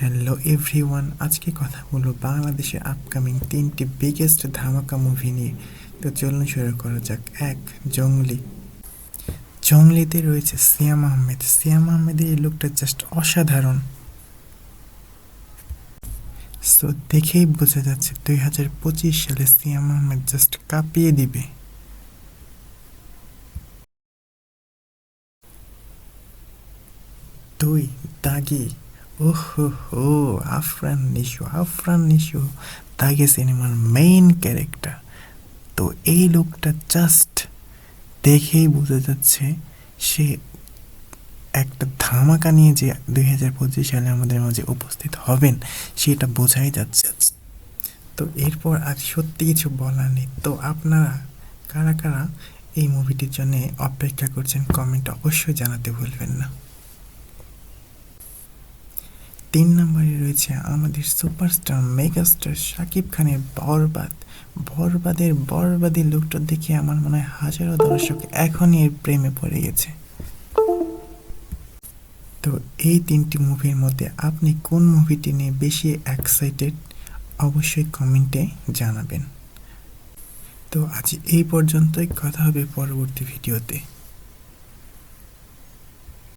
Hello everyone আজকে কথা বলব বাংলাদেশে আপকামিং তিনটি বিগেস্ট ধামাকা মুভি নিয়ে। তো চলুন শুরু করা যাক। এক, জঙ্গলি। জঙ্গলিতে রয়েছে সিয়াম আহমেদ সিয়াম আহমেদের এই লুকটা জাস্ট অসাধারণ। সো দেখেই বোঝা যাচ্ছে দুই হাজার পঁচিশ সালে সিয়াম আহমেদ জাস্ট কাঁপিয়ে দিবে। দুই, দাগি। ওহো আফরান নিশু আফরান নিশু দাগে সিনেমার মেইন ক্যারেক্টার তো এই লোকটা জাস্ট দেখেই বোঝা যাচ্ছে সে একটা ধামাকা নিয়ে যে দুই হাজার পঁচিশ সালে আমাদের মাঝে উপস্থিত হবেন, সেটা বোঝাই যাচ্ছে। তো এরপর আর সত্যি কিছু বলার নেই। তো আপনারা কারা কারা এই মুভিটির জন্য অপেক্ষা করছেন কমেন্ট অবশ্যই জানাতে ভুলবেন না। তিন নম্বরে রয়েছে আমাদের সুপারস্টার, মেগাস্টার শাকিব খানের বরবাদ। বরবাদের বরবাদের লুকটা দেখে আমার মনে হয় হাজারো দর্শক এখনই এর প্রেমে পড়ে গেছে। তো এই তিনটি মুভির মধ্যে আপনি কোন মুভিটি নিয়ে বেশি এক্সাইটেড অবশ্যই কমেন্টে জানাবেন। তো আজ এই পর্যন্তই, কথা হবে পরবর্তী ভিডিওতে।